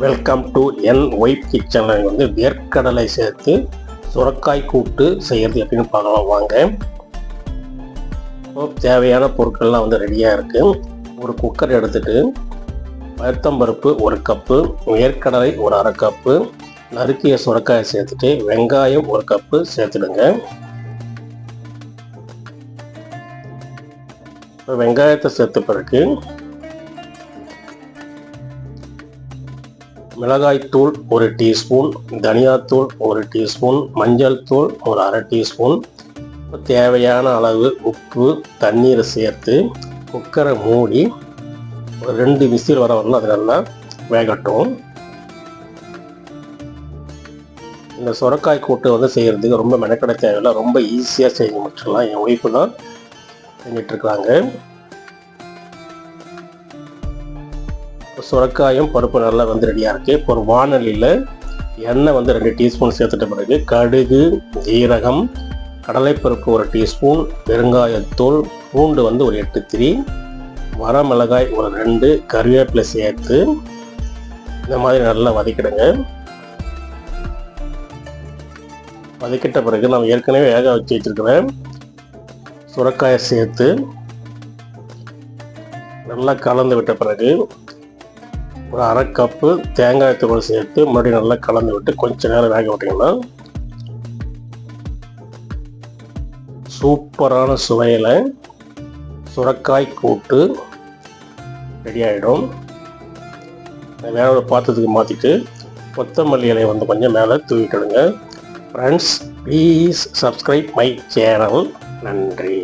Welcome to என் wife kitchen வந்து வேர்க்கடலை சேர்த்து சுரக்காய் கூட்டு செய்கிறது எப்படின்னு பார்க்கலாம். வாங்க. இப்போ தேவையான பொருட்கள்லாம் வந்து ரெடியாக இருக்குது ஒரு குக்கர் எடுத்துட்டு பருத்தம்பருப்பு ஒரு கப்பு வேர்க்கடலை ஒரு அரை கப்பு நறுக்கிய சுரக்காயை சேர்த்துட்டு வெங்காயம் ஒரு கப்பு சேர்த்துடுங்க. இப்போ வெங்காயத்தை சேர்த்த பிறகு மிளகாய்த்தூள் ஒரு டீஸ்பூன் தனியாத்தூள் ஒரு டீஸ்பூன் மஞ்சள் தூள் ஒரு அரை டீஸ்பூன். தேவையான அளவு உப்பு தண்ணீரை சேர்த்து குக்கரை மூடி ஒரு ரெண்டு விசில் வர வரலாம் அது நல்லா வேகட்டும். இந்த சுரக்காய் கூட்டு வந்து செய்கிறதுக்கு ரொம்ப மெனக்கடை தேவையில்லை ரொம்ப ஈஸியாக செஞ்சு முடிச்சிடலாம். என் ஒய்ஃபு தான் செஞ்சிட்ருக்குறாங்க சுரக்காயும் பருப்பு நல்லா வந்து ரெடியாக இருக்குது இப்போ ஒரு வானொலியில் எண்ணெய் வந்து ரெண்டு டீஸ்பூன் சேர்த்துட்ட பிறகு கடுகு ஜீரகம் கடலைப்பருப்பு ஒரு டீஸ்பூன் பெருங்காயத்தூள் பூண்டு வந்து ஒரு எட்டு திரி வரமிளகாய் ஒரு ரெண்டு கருவேப்பிலை சேர்த்து இந்த மாதிரி நல்லா வதக்கிடுங்க. வதக்கிட்ட பிறகு நம்ம ஏற்கனவே வேக வச்சு வச்சுருக்கிறேன். சுரக்காயை சேர்த்து நல்லா கலந்து விட்ட பிறகு ஒரு அரை கப்பு தேங்காய் தூள் சேர்த்து மறுபடியும் நல்லா கலந்து விட்டு கொஞ்சம் நேரம் வேக விட்டிங்கன்னா சூப்பரான சுவையில் சுரக்காய் கூட்டு ரெடி ஆகிடும் வேற ஒரு பாத்திரத்துக்கு மாற்றிட்டு கொத்தமல்லி இலையை வந்து கொஞ்சம் மேலே தூக்கிட்டுடுங்க friends please subscribe my channel நன்றி.